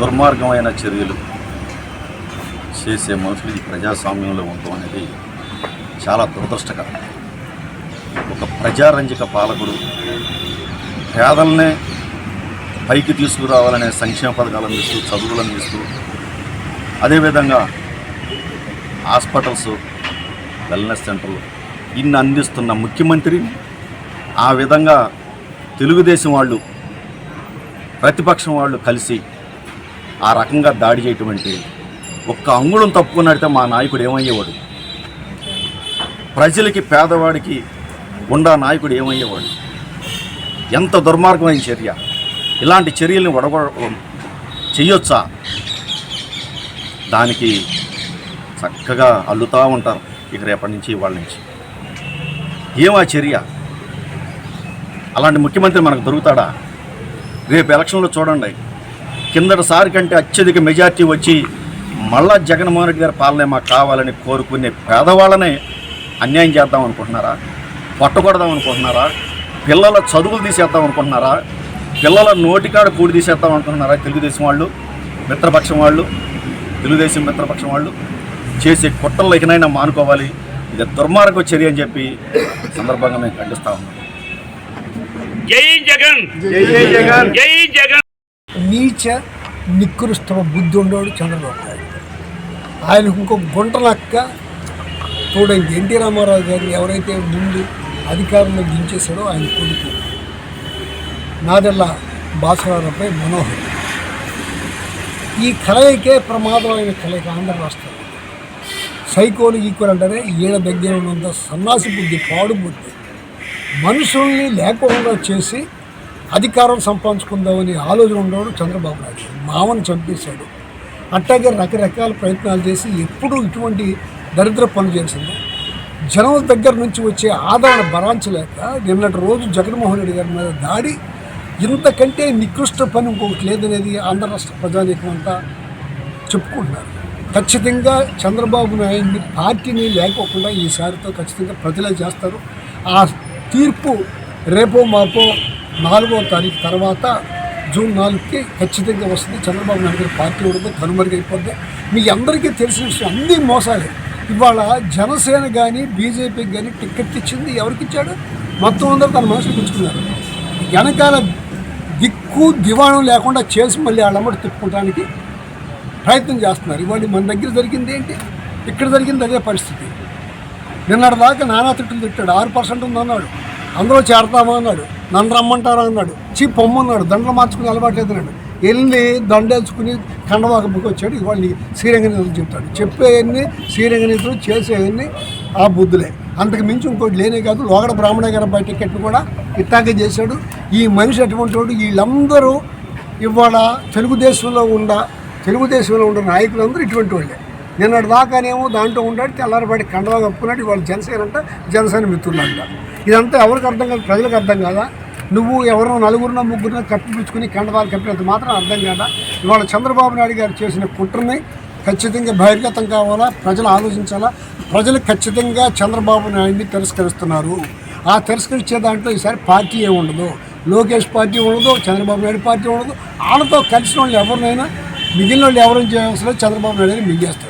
దుర్మార్గమైన చర్యలు చేసే మనుషులు ఈ ప్రజాస్వామ్యంలో ఉండటం అనేది చాలా దురదృష్టకరం. ఒక ప్రజారంజక పాలకుడు పేదలనే పైకి తీసుకురావాలనే సంక్షేమ పథకాలు అందిస్తూ చదువులు అందిస్తూ అదేవిధంగా హాస్పిటల్స్ వెల్నెస్ సెంటర్లు ఇన్ని అందిస్తున్న ముఖ్యమంత్రి ఆ విధంగా తెలుగుదేశం వాళ్ళు ప్రతిపక్షం వాళ్ళు కలిసి ఆ రకంగా దాడి చేయటువంటి ఒక్క అంగుళం తప్పుకున్నట్టే మా నాయకుడు ఏమయ్యేవాడు? ప్రజలకి పేదవాడికి ఉండా నాయకుడు ఏమయ్యేవాడు? ఎంత దుర్మార్గమైన చర్య? ఇలాంటి చర్యల్ని వడగొ చెయ్యొచ్చా? దానికి చక్కగా అల్లుతూ ఉంటారు ఇక రేపటి నుంచి ఇవాళ నుంచి. ఏమా చర్య? అలాంటి ముఖ్యమంత్రి మనకు దొరుకుతాడా? రేపు ఎలక్షన్లో చూడండి. కిందటిసారి కంటే అత్యధిక మెజార్టీ వచ్చి మళ్ళా జగన్మోహన్ రెడ్డి గారి పాలనే మాకు కావాలని కోరుకునే పేదవాళ్ళనే అన్యాయం చేద్దాం అనుకుంటున్నారా? పట్టకూడదాం అనుకుంటున్నారా? పిల్లల చదువులు తీసేద్దాం అనుకుంటున్నారా? పిల్లల నోటికాడ కూడి తీసేద్దాం అనుకుంటున్నారా తెలుగుదేశం వాళ్ళు మిత్రపక్షం వాళ్ళు తెలుగుదేశం మిత్రపక్షం వాళ్ళు? చేసే కుట్రలు ఇకనైనా మానుకోవాలి. ఇది దుర్మార్గ చర్య అని చెప్పి సందర్భంగా మేము ఖండిస్తా ఉన్నాం. జై జగన్! జై జగన్! నీచ నికృష్టమ బుద్ధి ఉండేవాడు చంద్రబాబు నాయుడు. ఆయనకు ఇంకో గుంటనక్క చూడండి ఎన్టీ రామారావు గారిని ఎవరైతే ముందు అధికారంలో దించేశాడో ఆయన కొడుకు నాదెల్ల బాసరావుపై మనోహర్. ఈ కలయికే ప్రమాదమైన కలయిక ఆంధ్ర రాష్ట్రంలో సైకోలు ఈక్వల్ అంటేనే ఈడ దగ్గర ఉన్నంత సన్నాసి బుద్ధి పాడు బుద్ధి. మనుషుల్ని లేకుండా చేసి అధికారం సంపాదించుకుందామని ఆలోచన ఉండడం చంద్రబాబు నాయుడు. మామను చంపేశాడు. అట్టాగే రకరకాల ప్రయత్నాలు చేసి ఎప్పుడూ ఇటువంటి దరిద్ర పనులు చేసింది. జనం దగ్గర నుంచి వచ్చే ఆదరణ భరాంచలేక నిన్నటి రోజు జగన్మోహన్ రెడ్డి గారి మీద దాడి ఇంతకంటే నికృష్ట పని ఇంకొకటి లేదనేది ఆంధ్ర రాష్ట్ర ప్రజానీకం అంతా చెప్పుకుంటున్నారు. ఖచ్చితంగా చంద్రబాబు నాయుడిని పార్టీని లేకోకుండా ఈసారితో ఖచ్చితంగా ప్రజలే చేస్తారు. ఆ తీర్పు రేపో మాపో నాలుగో తారీఖు తర్వాత జూన్ నాలుగుకి ఖచ్చితంగా వస్తుంది. చంద్రబాబు నాయుడు గారి పార్టీ ఉండదు కనుమరుగైపోద్ది మీ అందరికీ తెలిసిన విషయం అన్నీ మోసాలే. ఇవాళ జనసేన కానీ బీజేపీకి కానీ టికెట్ ఇచ్చింది ఎవరికి ఇచ్చాడు? మొత్తం అందరూ తన మనసుకు ఉంచుకున్నారు వెనకాల దిక్కు దివాణం లేకుండా చేసి మళ్ళీ వాళ్ళమ్మటి తిప్పుకోవడానికి ప్రయత్నం చేస్తున్నారు. ఇవాళ మన దగ్గర జరిగింది ఏంటి? ఇక్కడ జరిగింది అదే పరిస్థితి. నిన్నటిదాకా నానా తిట్టులు తిట్టాడు. ఆరు పర్సెంట్ ఉందన్నాడు. అందులో చేరతామా అన్నాడు. నన్ను రమ్మంటారా అన్నాడు. చీ పొమ్మన్నాడు. దండలు మార్చుకుని అలవాట్లేదన్నాడు వెళ్ళి దండేసుకుని కండవాకపుకి వచ్చాడు ఇవాళ శ్రీరంగనీతులు చెప్తాడు. చెప్పేవన్నీ శ్రీరంగనీతులు చేసేవన్నీ ఆ బుద్ధులే. అంతకు మించి ఇంకోటి లేనే కాదు. లోగడ బ్రాహ్మణ గారి బయట టికెట్ కూడా ఇట్టాగే చేశాడు. ఈ మనిషి అటువంటి వాడు వీళ్ళందరూ ఇవాళ తెలుగుదేశంలో ఉన్న తెలుగుదేశంలో ఉన్న నాయకులందరూ ఇటువంటి వాళ్ళే. నిన్నటి దాకానేమో దాంట్లో ఉన్నాడు తెల్లారబడి కండవా కప్పుకున్నాడు ఇవాళ జనసేన అంట జనసేన మిత్రులు అంట ఇదంతా ఎవరికి అర్థం కాదు ప్రజలకు అర్థం కాదా? నువ్వు ఎవరో నలుగురినో ముగ్గురినో కప్పిపుచ్చుకుని కండవాలు కప్పినంత మాత్రం అర్థం కాదా? ఇవాళ చంద్రబాబు నాయుడు గారు చేసిన కుట్రని ఖచ్చితంగా బహిర్గతం కావాలా? ప్రజలు ఆలోచించాలా? ప్రజలు ఖచ్చితంగా చంద్రబాబు నాయుడిని తిరస్కరిస్తున్నారు. ఆ తిరస్కరించే దాంట్లో ఈసారి పార్టీ ఏమి ఉండదు? లోకేష్ పార్టీ ఉండదు చంద్రబాబు నాయుడు పార్టీ ఉండదు. వాళ్ళతో కలిసిన వాళ్ళు ఎవరినైనా మిగిలిన వాళ్ళు ఎవరైనా చేయవలసిన చంద్రబాబు నాయుడు గారిని మింగేస్తారు